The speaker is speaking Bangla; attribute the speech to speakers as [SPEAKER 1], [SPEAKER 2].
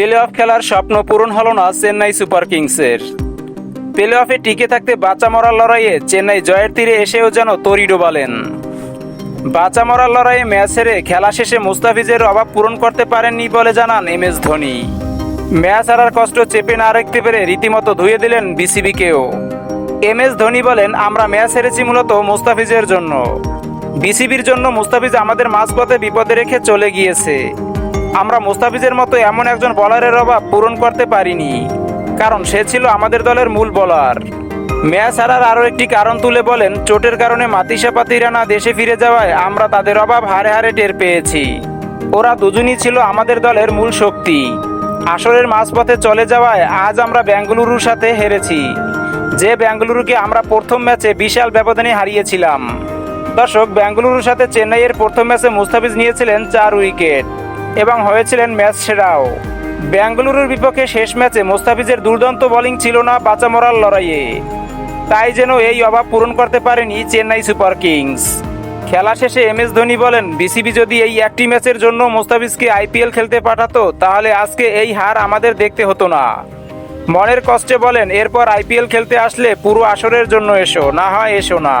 [SPEAKER 1] প্লে অফ খেলার স্বপ্ন পূরণ হলো না চেন্নাই সুপার কিংসের। প্লে অফে টিকে থাকতে বাঁচা মরার লড়াইয়ে চেন্নাই জয়ের তীরে এসেও যেন তরি ডোবালেন বাঁচা মরার লড়াইয়ে ম্যাচ হেরে খেলা শেষে মুস্তাফিজের অভাব পূরণ করতে পারেননি বলে জানান এম এস ধোনি। ম্যাচ হারার কষ্ট চেপে না রাখতে পেরে রীতিমতো ধুয়ে দিলেন বিসিবিকেও। এম এস ধোনি বলেন, আমরা ম্যাচ হেরেছি মূলত মুস্তাফিজের জন্য। বিসিবির জন্য মুস্তাফিজ আমাদের মাঝপথে বিপদে রেখে চলে গিয়েছে। আমরা মুস্তাফিজের মতো এমন একজন বলারের অভাব পূরণ করতে পারিনি, কারণ সে ছিল আমাদের দলের মূল বলার ম্যাচ হারার আরও একটি কারণ তুলে বলেন, চোটের কারণে মাতিসা পাতিরানা দেশে ফিরে যাওয়ায় আমরা তাদের অভাব হারে হারে টের পেয়েছি। ওরা দুজনই ছিল আমাদের দলের মূল শক্তি। আসরের মাঝপথে চলে যাওয়ায় আজ আমরা বেঙ্গালুরুর সাথে হেরেছি। যে বেঙ্গালুরুকে আমরা প্রথম ম্যাচে বিশাল ব্যবধানে হারিয়েছিলাম। দর্শক বেঙ্গালুরুর সাথে চেন্নাইয়ের প্রথম ম্যাচে মুস্তাফিজ নিয়েছিলেন চার উইকেট। এবং হয়েছিলেন ম্যাচ সেরাও। বেঙ্গালুরুর বিপক্ষে শেষ ম্যাচে মুস্তাফিজের দুর্দান্ত বোলিং ছিল না বাঁচা মরার লড়াইয়ে। তাই যেন এই অভাব পূরণ করতে পারেনি চেন্নাই সুপার কিংস। খেলা শেষে এম এস ধোনি বলেন, বিসিবি যদি এই একটি ম্যাচের জন্য মুস্তাফিজকে আইপিএল খেলতে পাঠাতো, তাহলে আজকে এই হার আমাদের দেখতে হতো না। মনের কষ্টে বলেন, এরপর আইপিএল খেলতে আসলে পুরো আসরের জন্য এসো, না হয় এসো না।